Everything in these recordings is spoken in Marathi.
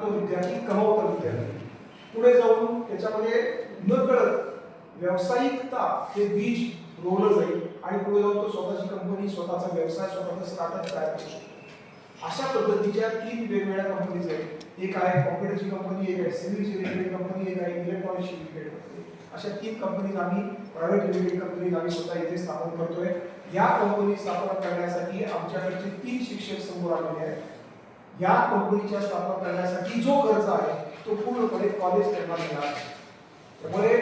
तो विद्यार्थी कमावता विद्यार्थी. पुढे जाऊन त्याच्यामध्ये न कळत व्यावसायिकता हे बीज रोवलं जाईल आणि पुढे जाऊन तो स्वतःची कंपनी स्वतःचा व्यवसाय स्वतःचा स्टार्टअप तयार करू शकतो. अशा पद्धतीच्या तीन वेगवेगळ्या कंपनीज आहेत. एक आहे कॉम्प्युटरची कंपनी एक आहे सिव्हिलची रिलेटेड कंपनी एक आहे इलेक्ट्रॉनिक्सची रिलेटेड कंपनी अशा तीन कंपनीज आम्ही प्रायव्हेट लिमिटेड कंपनीज आम्ही स्वतः इथे स्थापन करतोय. या कंपनी स्थापन करण्यासाठी आमच्याकडचे तीन शिक्षक समोर आलेले आहेत. या कंपनीच्या स्थापन करण्यासाठी जो खर्च आहे तो पूर्णपणे कॉलेज करण्यात येणार आहे. त्यामुळे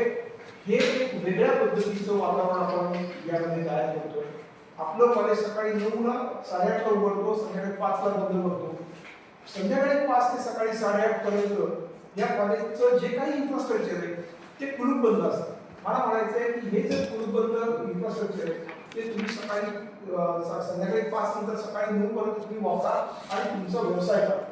हे एक वेगळ्या पद्धतीचं वातावरण आपण यामध्ये तयार करतो आपलं कॉलेज सकाळी नऊला साडेआठला उघडतो संध्याकाळी पाचला बंद करतो. संध्याकाळी पाच ते सकाळी साडेआठ पर्यंत या कॉलेजचं जे काही इन्फ्रास्ट्रक्चर आहे ते कुलूप बंद असतं. मला म्हणायचं आहे की हे जे कुलूप बंद इन्फ्रास्ट्रक्चर आहे ते तुम्ही सकाळी संध्याकाळी पाच नंतर सकाळी नऊ पर्यंत तुम्ही वापरा आणि तुमचा व्यवसाय करा.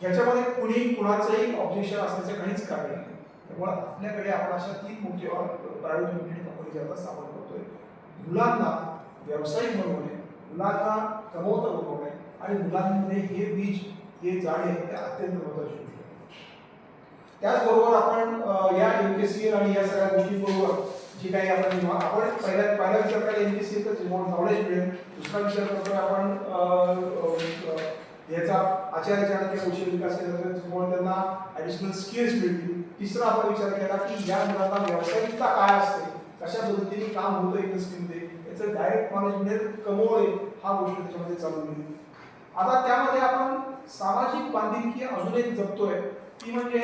ह्याच्यामध्ये कुणी कुणाचंही ऑब्जेक्शन असण्याचं काहीच कारण नाही. त्यामुळे आपल्याकडे आपण अशा तीन मोठ्या प्रायव्हेट लिमिटेड कंपनी आता स्थापन करतोय. मुलांना व्यावसायिक बनवणे मुलांना कमवता बनवणे आणि मुलांमध्ये हे बीज हे जाणे ते अत्यंत महत्त्वाचे आहे. त्याचबरोबर आपण या एम के सी एल आणि या सगळ्या गोष्टींबरोबर जी काही आपण आपण पहिल्या पहिला विचार केला एम बी सी तर नॉलेज मिळेल दुसरा विचार करतो आपण याचा आचार्य चाणक्य कौशल्य विकास त्यांना ॲडिशनल स्किल्स मिळतील तिसरा आपण विचार केला की या मुलांना व्यावसायिकता काय असते कशा पद्धतीने काम होतं इंडस्ट्रीमध्ये याचं डायरेक्ट मॅनेजमेंट मिळेल कमवणे हा गोष्ट त्याच्यामध्ये चालू होईल. आता त्यामध्ये आपण सामाजिक बांधिलकी अजून एक जपतोय ती म्हणजे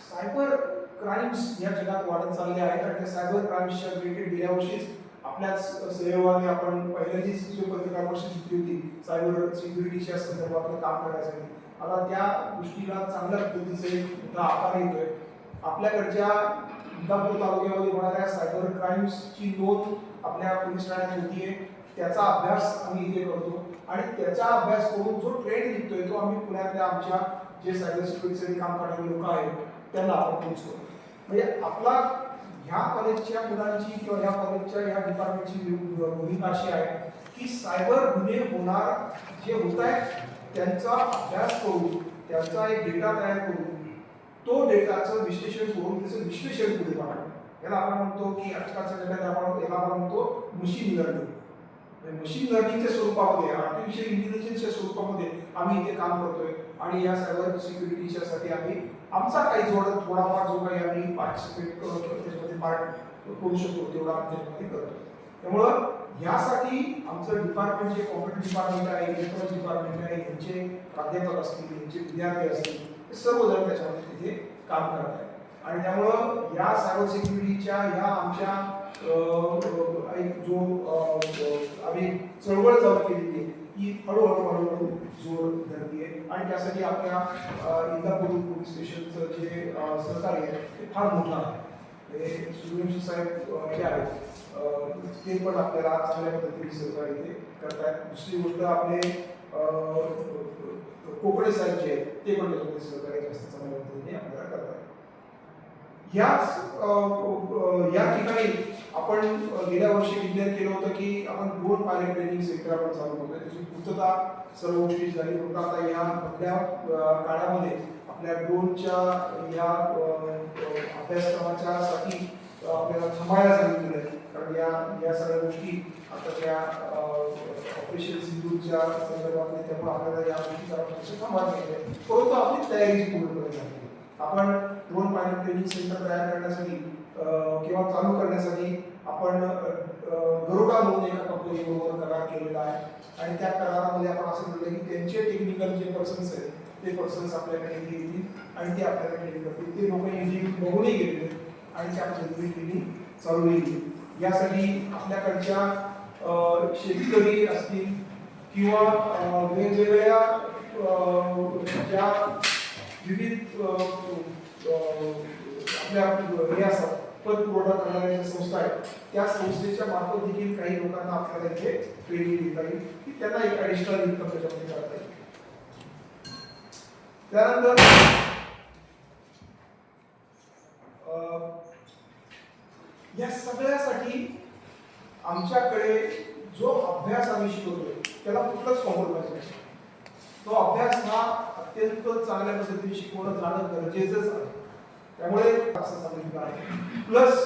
सायबर क्राईम्स या जगात वाढत चालले आहेत आणि त्या सायबर क्राईम्सच्या रिलेटेड गेल्या वर्षीच आपल्याच सहयोगाने आपण पहिल्यांदीच जो पत्रकार परिषद घेतली होती सायबर सिक्युरिटीच्या संदर्भातलं काम करण्यासाठी. आता त्या गोष्टीला चांगल्या पद्धतीचा एक मोठा आकार येतोय. आपल्याकडच्या इंदापूर तालुक्यामध्ये होणाऱ्या सायबर क्राईम्सची नोंद आपल्या पोलीस ठाण्यात होतीये त्याचा अभ्यास आम्ही इथे करतो. आणि त्याचा अभ्यास करून जो ट्रेंड निघतोय तो आम्ही पुण्यातल्या आमच्या जे सायबर सिक्युरिटीसाठी काम करणारे लोक आहेत त्यांना आपण पोहोचतो म्हणजे आपला ह्या कॉलेजच्या मुलांची किंवा ह्या कॉलेजच्या ह्या डिपार्टमेंटची भूमिका अशी आहे की सायबर गुन्हे होणार जे होत आहेत त्यांचा अभ्यास करून त्यांचा एक डेटा तयार करून तो डेटाचं विश्लेषण करून त्याचं विश्लेषण पुढे पाठवणं याला आपण म्हणतो की आजकालच्या जगात आपण याला आपण म्हणतो मशीन लर्निंग मशीन लर्निंगच्या स्वरूपामध्ये आर्टिफिशियल इंटेलिजन्सच्या स्वरूपामध्ये आम्ही इथे काम करतोय. आणि या सायबर सिक्युरिटीच्या साठी आम्ही आमचा काही जोड थोडाफार जो काही आम्ही पार्टिसिपेट करू किंवा त्याच्यामध्ये पार्ट करू शकतो तेवढा आम्ही त्याच्यामध्ये करतो. त्यामुळं यासाठी आमचं डिपार्टमेंट जे कॉम्प्युटर डिपार्टमेंट आहे इलेक्ट्रॉनिक्स डिपार्टमेंट आहे यांचे प्राध्यापक असतील यांचे विद्यार्थी असतील हे सर्वजण त्याच्यामध्ये तिथे काम करत आहेत आणि त्यामुळं या सायबर सिक्युरिटीच्या ह्या आमच्या जो आम्ही चळवळ चालू केलेली आहे ही हळूहळू हळूहळू जोर धरली आहे. आणि त्यासाठी आपल्या इंदापूर पोलीस स्टेशनचं जे सहकार्य आहे ते फार मोठं आहे. हे सूर्यवंशी साहेब हे जे आहेत ते पण आपल्याला चांगल्या पद्धतीने सहकार्य ते करतायत. दुसरी गोष्ट आपले अं, कोकणे साहेब जे आहेत ते पण त्याच्यामध्ये सहकार्य जास्त चांगल्या पद्धतीने आपल्याला करतायत. याच या ठिकाणी आपण गेल्या वर्षी विज्ञान केलं होतं की आपण दोन पायलट ट्रेनिंग सेंटर आपण चालू होतो त्याची पूर्तता सर्व गोष्टी झाली. फक्त आता या आपल्या काळामध्ये आपल्या ड्रोनच्या या अभ्यासक्रमाच्या साठी आपल्याला थांबायला सांगितलेलं आहे कारण या या सगळ्या गोष्टी आता त्या ऑपरेशन सिंधूच्या संदर्भातले त्यामुळे आपल्याला या गोष्टीचा थांबायला सांगितलं परंतु आपली तयारी पूर्ण करायची आहे. आपण ड्रोन पायलट ट्रेनिंग सेंटर तयार करण्यासाठी किंवा चालू करण्यासाठी आपण गरोडा म्हणून एका कंपनीबरोबर करार केलेला आहे. आणि त्या करारामध्ये आपण असं म्हटलं की त्यांचे टेक्निकल जे पर्सन्स आहेत ते पर्सन्स आपल्याकडे येतील आणि ते आपल्याला ट्रेनिंग करतील. ते लोक इंजिनिअरिंग बघूनही गेले आणि त्या पद्धतीने ट्रेनिंग चालू येईल यासाठी आपल्याकडच्या शेतकरी असतील किंवा वेगवेगळ्या ज्या विविध आपल्या हे असतात पद पुरवठा करणाऱ्या ज्या संस्था आहेत त्या संस्थेच्या मार्फत देखील काही लोकांना आपल्याला इथे ट्रेनिंग देता येईल की त्यांना एक ॲडिशनल इन्कम त्याच्यामध्ये करता येईल. त्यानंतर या सगळ्यासाठी आमच्याकडे जो अभ्यास आम्ही शिकवतोय त्याला कुठलाच कॉम्प्रोमाइज नाही. तो अभ्यास हा अत्यंत चांगल्या पद्धतीने शिकवणं जाणं गरजेचंच आहे. त्यामुळे असं सांगितलं आहे प्लस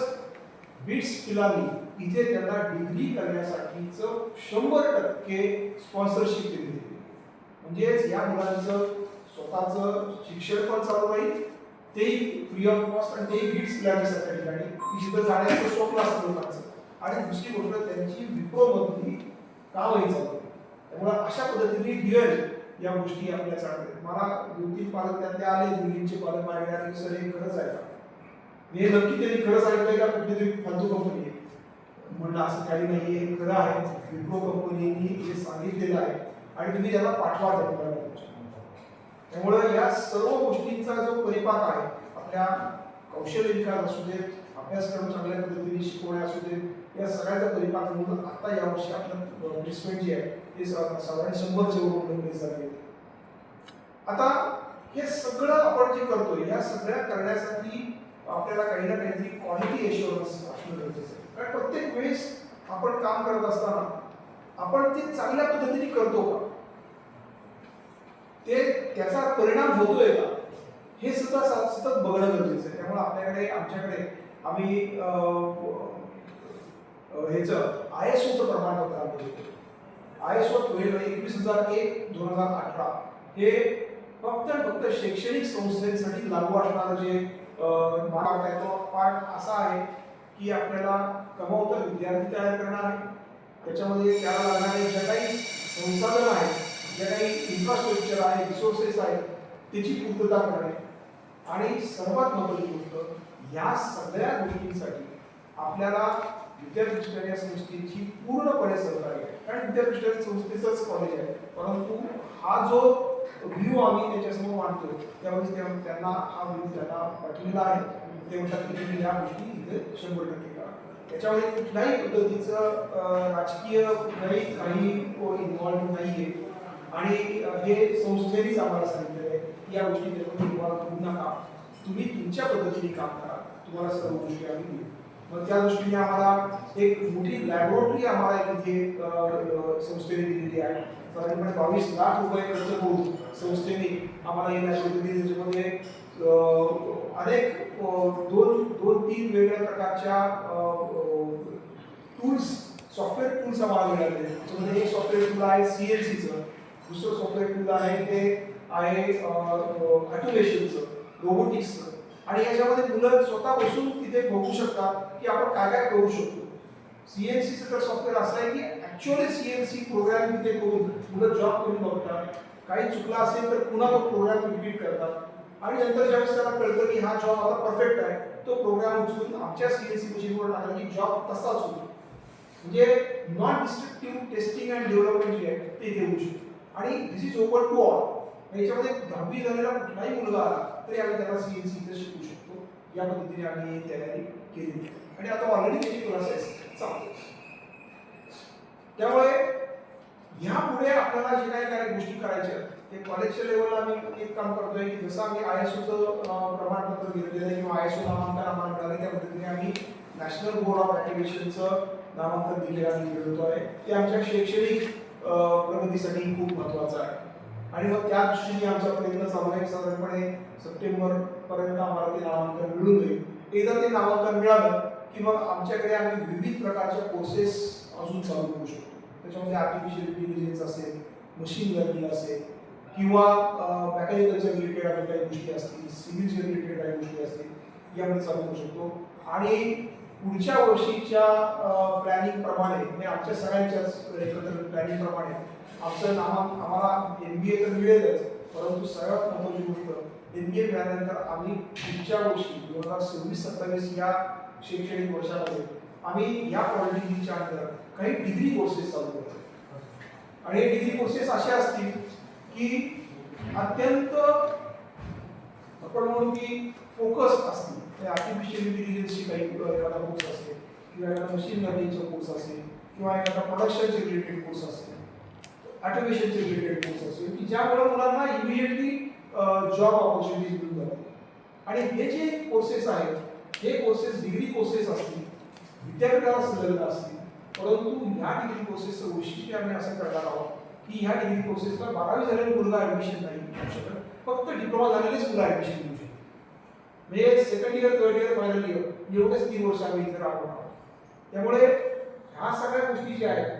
बिट्स पिलानी इथे त्यांना डिग्री करण्यासाठीचं शंभर टक्के स्पॉन्सरशिप दिली गेली म्हणजेच या मुलांचं स्वतःचं शिक्षण पण चालू राहील तेही फ्री ऑफ कॉस्ट आणि तेही बिट्स पिलानीसारख्या ठिकाणी की जिथं जाण्याचं स्वप्न असतं लोकांचं. आणि दुसरी गोष्ट त्यांची विप्रोमधली कामही चालू त्यामुळे अशा पद्धतीने रिअल या गोष्टी आपल्या चालतात. मला दोन तीन पालक त्यातले आले मुलींचे पालक माझ्याकडे आले सर हे खरंच आहे हे नक्की त्यांनी खरं सांगितलंय का कुठली तरी फालतू कंपनी आहे. म्हणलं असं काही नाही हे खरं आहे. विप्रो कंपनीने हे सांगितलेलं आहे. आणि तुम्ही त्याला पाठवा त्या त्यामुळे या सर्व गोष्टींचा जो परिपाक आहे आपल्या कौशल्य विकास असू देत अभ्यासक्रम चांगल्या पद्धतीने शिकवणे असू देत या सगळ्याचा परिपाक म्हणून आता यावर्षी आपलं प्लेसमेंट जे आहे ते साधारण शंभरच्या वर झाले आता हे सगळं आपण जे करतोय या सगळ्या करण्यासाठी आपल्याला काही ना काहीतरी क्वालिटी एश्युरन्स असणं गरजेचं आहे. कारण प्रत्येक वेळेस आपण काम करत असताना आपण ते चांगल्या पद्धतीने करतो का? ते त्याचा परिणाम होतोय का? हे सुद्धा सतत बघणं गरजेचं आहे. त्यामुळे आपल्याकडे आमच्याकडे आम्ही ह्याचं आय एस ओचं प्रमाणपत्र आपण देतो आय एस ओ एकवीस हजार एक दोन हजार अठरा. हे फक्त फक्त शैक्षणिक संस्थेसाठी लागू असणारं जे मार्ग आहे तो पार्ट असा आहे की आपल्याला कमावता विद्यार्थी तयार करणार आहे. त्याच्यामध्ये त्याला लागणारे ज्या काही संसाधन आहेत ज्या काही इन्फ्रास्ट्रक्चर आहे रिसोर्सेस आहेत त्याची पूर्तता करणे. आणि सर्वात महत्त्वाची गोष्ट या सगळ्या गोष्टींसाठी आपल्याला विद्यापीठाने या संस्थेची पूर्णपणे सहकार्य आहे. कारण विद्यापीठाने संस्थेचंच कॉलेज आहे. परंतु हा जो व्ह्यू आम्ही त्याच्यासमोर मांडतो त्यावेळेस त्या- त्यांना हा व्ह्यू त्यांना पाठवलेला आहे. ते म्हणतात की तुम्ही या गोष्टी इथे शंभर टक्के करा. त्याच्यामध्ये कुठल्याही पद्धतीचं राजकीय कुठल्याही काही इन्व्हॉल्व नाही आहे आणि हे संस्थेनेच आम्हाला सांगितलेलं आहे की या गोष्टी त्याच्यामध्ये इन्व्हॉल्व होऊ नका. तुम्ही तुमच्या पद्धतीने काम करा. तुम्हाला सर्व गोष्टी आम्ही देऊ. मग त्या दृष्टीने आम्हाला एक मोठी लॅबोरेटरी आम्हाला एक इथे संस्थेने दिलेली आहे. साधारणपणे बावीस लाख रुपये खर्च करून संस्थेने आम्हाला ही लॅबोरेटरी दिली त्याच्यामध्ये अनेक दोन दोन तीन वेगवेगळ्या प्रकारच्या टूल्स सॉफ्टवेअर टूल्स आम्हाला मिळाले त्याच्यामध्ये एक सॉफ्टवेअर टूल आहे सी एल सीचं दुसरं सॉफ्टवेअर टूल आहे ते आहे ऑटोमेशनचं रोबोटिक्सचं आणि याच्यामध्ये मुलं स्वतः बसून तिथे बघू शकतात की आपण काय काय करू शकतो. सीएनसीचं तर सॉफ्टवेअर असं आहे की ऍक्च्युअली सीएनसी प्रोग्राम तिथे करून मुलं जॉब करून बघतात. काही चुकला असेल तर पुन्हा तो प्रोग्राम रिपीट करतात. आणि नंतर ज्यावेळेस त्याला कळतं की हा जॉब आता परफेक्ट आहे तो प्रोग्राम उचलून आमच्या सीएनसी मशीनवर टाकला की जॉब तसाच होतो म्हणजे non destructive testing and development जे आहे ते देऊ शकतो. आणि this is open to all याच्यामध्ये दहावी झालेला कुठलाही मुलगा आला तरी आम्ही त्याला सीएनसी इथे शिकू शकतो. या पद्धतीने आम्ही तयारी केली आणि आता ऑलरेडी त्याची प्रोसेस चालू त्यामुळे ह्यापुढे आपल्याला जे काही काही गोष्टी करायच्या हे ते कॉलेजच्या लेवलला आम्ही एक काम करतोय की जसं आम्ही आय एस ओचं प्रमाणपत्र घेतलेलं आहे किंवा आय एस ओ नामांकन आम्हाला मिळालं त्या पद्धतीने आम्ही नॅशनल बोर्ड ऑफ ॲक्टिव्हेशनचं नामांकन दिलेलं आम्ही मिळवतो आहे ते आमच्या शैक्षणिक प्रगतीसाठी खूप महत्त्वाचं आहे. आणि मग त्या दृष्टीने आमचा प्रयत्न चालू आहे. साधारणपणे सप्टेंबर पर्यंत आम्हाला ते नामांकन मिळून जाईल. एकदा ते नामांकन मिळालं की मग आमच्याकडे आम्ही विविध प्रकारच्या कोर्सेस अजून चालू करू शकतो. त्याच्यामध्ये आर्टिफिशियल इंटेलिजन्स असेल मशीन लर्निंग असेल किंवा मेकॅनिकलच्या रिलेटेड आपण काही गोष्टी असतील सिव्हिलच्या रिलेटेड काही गोष्टी असतील यामध्ये चालू करू शकतो. आणि पुढच्या वर्षीच्या प्लॅनिंग प्रमाणे म्हणजे आमच्या सगळ्यांच्याच एकत्र प्लॅनिंगप्रमाणे प्रमाणे आमचं आम्हाला एम बी ए तर मिळेलच परंतु सगळ्यात महत्त्वाची गोष्ट एम बी ए मिळाल्यानंतर आम्ही पुढच्या वर्षी दोन हजार सव्वीस सत्तावीस या शैक्षणिक वर्षामध्ये आम्ही या पॉलिटेक्निकच्या अंडर काही डिग्री कोर्सेस चालू करतो आणि हे डिग्री कोर्सेस असे असतील की अत्यंत आपण म्हणू की फोकस असतील. आर्टिफिशियल इंटेलिजन्सची काही एखादा कोर्स असेल किंवा एखादा मशीन लर्निंगचा कोर्स असेल किंवा एखादा प्रोडक्शनचे रिलेटेड कोर्स असेल. ऑटोमेशनचे रिलेटेड कोर्स असेल की ज्यामुळे मुलांना इमिडिएटली जॉब ऑपॉर्च्युनिटीज मिळून जातील आणि हे जे कोर्सेस आहेत हे कोर्सेस डिग्री कोर्सेस असतील विद्यापीठाला संलग्न असतील परंतु ह्या डिग्री कोर्सेसचं वैशिष्ट्य आम्ही असं करणार आहोत की ह्या डिग्री कोर्सेसला बारावी झालेला मुलगा ऍडमिशन नाही घेऊ शकत. फक्त डिप्लोमा झालेलेच मुलं ऍडमिशन घेऊ शकतात म्हणजे second year third year final year एवढेच तीन वर्ष आम्ही इथे राबवणार आहोत. त्यामुळे ह्या सगळ्या गोष्टी ज्या आहेत